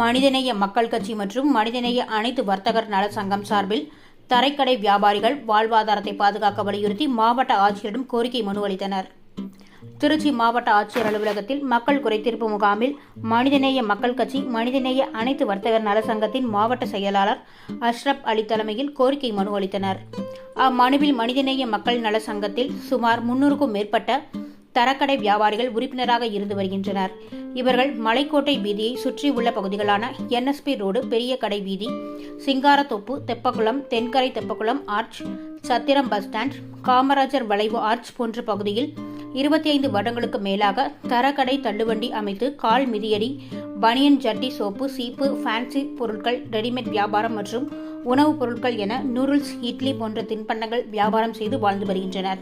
மனிதநேய மக்கள் கட்சி மற்றும் மனிதநேய அனைத்து வர்த்தகர் நல சங்கம் சார்பில் தரைக்கடை வியாபாரிகள் வாழ்வாதாரத்தை பாதுகாக்க வலியுறுத்தி மாவட்ட ஆட்சியரிடம் கோரிக்கை மனு அளித்தனர். திருச்சி மாவட்ட ஆட்சியர் அலுவலகத்தில் மக்கள் குறைதீர்ப்பு முகாமில் மனிதநேய மக்கள் கட்சி மனிதநேய அனைத்து வர்த்தகர் நல சங்கத்தின் மாவட்ட செயலாளர் அஷ்ரப் அலி தலைமையில் கோரிக்கை மனு அளித்தனர். அம்மனுவில் மனிதநேய மக்கள் நல சங்கத்தில் சுமார் முன்னூறுக்கும் மேற்பட்ட தரக்கடை வியாபாரிகள் உறுப்பினராக இருந்து வருகின்றனர். இவர்கள் மலைக்கோட்டை வீதியை சுற்றியுள்ள பகுதிகளான என்எஸ்பி ரோடு பெரிய கடை வீதி Singarathoppu Theppakulam Thenkarai Theppakulam arch Chathiram bus stand Kamarajar வளைவு ஆர்ச் போன்ற பகுதியில் இருபத்தி ஐந்து வருடங்களுக்கு மேலாக தரக்கடை தள்ளுவண்டி அமைத்து கால் மிதியடி பனியன் ஜட்டி சோப்பு சீப்பு ஃபேன்சி பொருட்கள் ரெடிமேட் வியாபாரம் மற்றும் உணவுப் பொருட்கள் என நூடுல்ஸ் இட்லி போன்ற தின்பண்டங்கள் வியாபாரம் செய்து வாழ்ந்து வருகின்றனர்.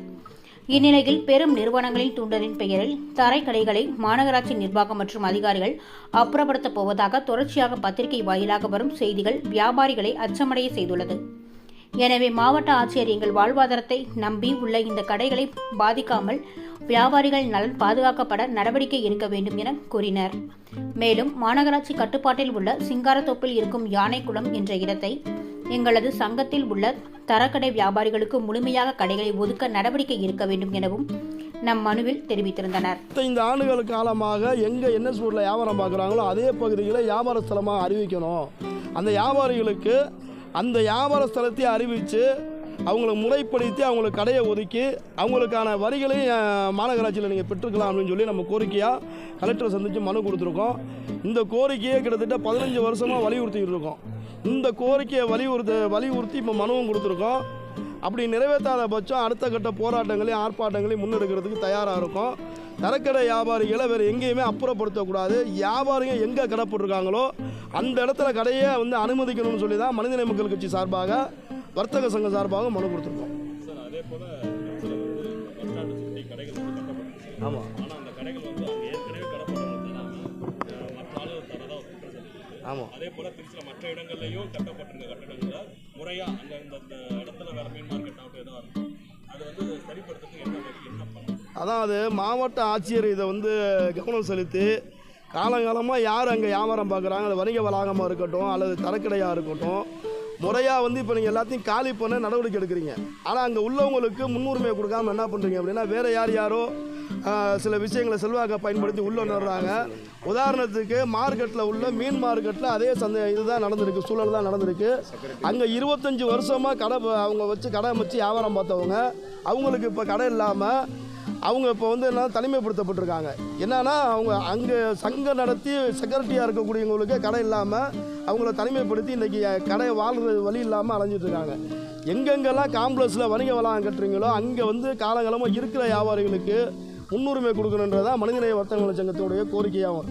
இந்நிலையில் பெரும் நிறுவனங்களின் தூண்டலின் பெயரில் தரைக்கடைகளை மாநகராட்சி நிர்வாகம் மற்றும் அதிகாரிகள் அப்புறப்படுத்தப் போவதாக தொடர்ச்சியாக பத்திரிகை வாயிலாக வரும் செய்திகள் வியாபாரிகளை அச்சமடைய செய்துள்ளது. எனவே மாவட்ட ஆட்சியர் எங்கள் வாழ்வாதாரத்தை நம்பி உள்ள இந்த கடைகளை பாதிக்காமல் வியாபாரிகள் நலன் பாதுகாக்கப்பட நடவடிக்கை எடுக்க வேண்டும் என கூறினர். மேலும் மாநகராட்சி கட்டுப்பாட்டில் உள்ள சிங்காரத்தோப்பில் இருக்கும் யானைக்குளம் என்ற இடத்தை எங்களது சங்கத்தில் உள்ள தரக்கடை வியாபாரிகளுக்கு முழுமையாக கடைகளை ஒதுக்க நடவடிக்கை எடுக்க வேண்டும் எனவும் நம் மனுவில் தெரிவித்திருந்தனர். இந்த ஆண்டுகள் காலமாக எங்கே என்ன சூழலில் வியாபாரம் பார்க்குறாங்களோ அதே பகுதியில் வியாபார ஸ்தலமாக அறிவிக்கணும். அந்த வியாபாரிகளுக்கு அந்த வியாபார ஸ்தலத்தை அறிவித்து அவங்கள முறைப்படுத்தி அவங்களுக்கு கடையை ஒதுக்கி அவங்களுக்கான வரிகளையும் மாநகராட்சியில் நீங்கள் பெற்றுக்கலாம் அப்படின்னு சொல்லி நம்ம கோரிக்கையாக கலெக்டரை சந்தித்து மனு கொடுத்துருக்கோம். இந்த கோரிக்கையை கிட்டத்தட்ட பதினஞ்சு வருஷமாக வலியுறுத்திட்டு இருக்கோம். இந்த கோரிக்கையை வலியுறுத்த வலியுறுத்தி இப்போ மனுவும் கொடுத்துருக்கோம். அப்படி நிறைவேற்றாத பட்சம் அடுத்த கட்ட போராட்டங்களையும் ஆர்ப்பாட்டங்களையும் முன்னெடுக்கிறதுக்கு தயாராக இருக்கும். தரக்கடை வியாபாரிகளை வேறு எங்கேயுமே அப்புறப்படுத்தக்கூடாது. வியாபாரிங்க எங்கே கடை போட்டிருக்காங்களோ அந்த இடத்துல கடையை வந்து அனுமதிக்கணும்னு சொல்லி தான் மனிதநேய மக்கள் கட்சி சார்பாக வர்த்தக சங்கம் சார்பாக மனு கொடுத்துருக்கோம். சார் ஆமாம் அதே போல் திருச்சியில் மற்ற இடங்கள்லையும் கட்டப்பட்டிருக்க கட்டடங்களை முறையாக அங்கே இந்த இந்த இடத்துல வேறு மீன் மார்க்கெட் ஆகட்டும் எதாக இருக்கும் அது வந்து சரிப்படுத்துறதுக்கு என்ன வழி, என்ன பண்ணணும்? அதாவது மாவட்ட ஆட்சியர் இதை வந்து கவனம் செலுத்தி காலங்காலமாக யார் அங்கே வியாபாரம் பார்க்குறாங்க? அது வணிக வளாகமாக இருக்கட்டும் அல்லது தரக்கடையாக இருக்கட்டும். முறையாக வந்து இப்போ நீங்கள் எல்லாத்தையும் காலி பண்ண நடவடிக்கை எடுக்கிறீங்க. ஆனால் அங்கே உள்ளவங்களுக்கு முன்னுரிமை கொடுக்காம என்ன பண்ணுறீங்க அப்படின்னா வேறு யார் யாரோ சில விஷயங்களை செல்வாக்க பயன்படுத்தி உள்ளே நடுறாங்க. உதாரணத்துக்கு மார்க்கெட்டில் உள்ள மீன் மார்க்கெட்டில் அதே சந்தை இதுதான் நடந்திருக்கு சூழல் தான் நடந்திருக்கு. அங்கே இருபத்தஞ்சி வருஷமாக கடை அவங்க வச்சு கடை வச்சு வியாபாரம் பார்த்தவங்க அவங்களுக்கு இப்போ கடை இல்லாமல் அவங்க இப்போ வந்து என்ன தனிமைப்படுத்தப்பட்டிருக்காங்க. என்னன்னா அவங்க அங்கே சங்கம் நடத்தி செக்யூரிட்டியாக இருக்கக்கூடியவங்களுக்கு கடை இல்லாமல் அவங்கள தனிமைப்படுத்தி இன்றைக்கி கடை வாழ்கிற வழி இல்லாமல் அலைஞ்சிட்டு இருக்காங்க எங்கெங்கெல்லாம் காம்ப்ளெக்ஸில் வணிக வளாகம் கட்டுறீங்களோ அங்கே வந்து காலங்காலமாக இருக்கிற வியாபாரிகளுக்கு முன்னுரிமை கொடுக்கணுன்றதான் மனிதநேய வர்த்தக சங்கத்தினுடைய கோரிக்கையாகும்.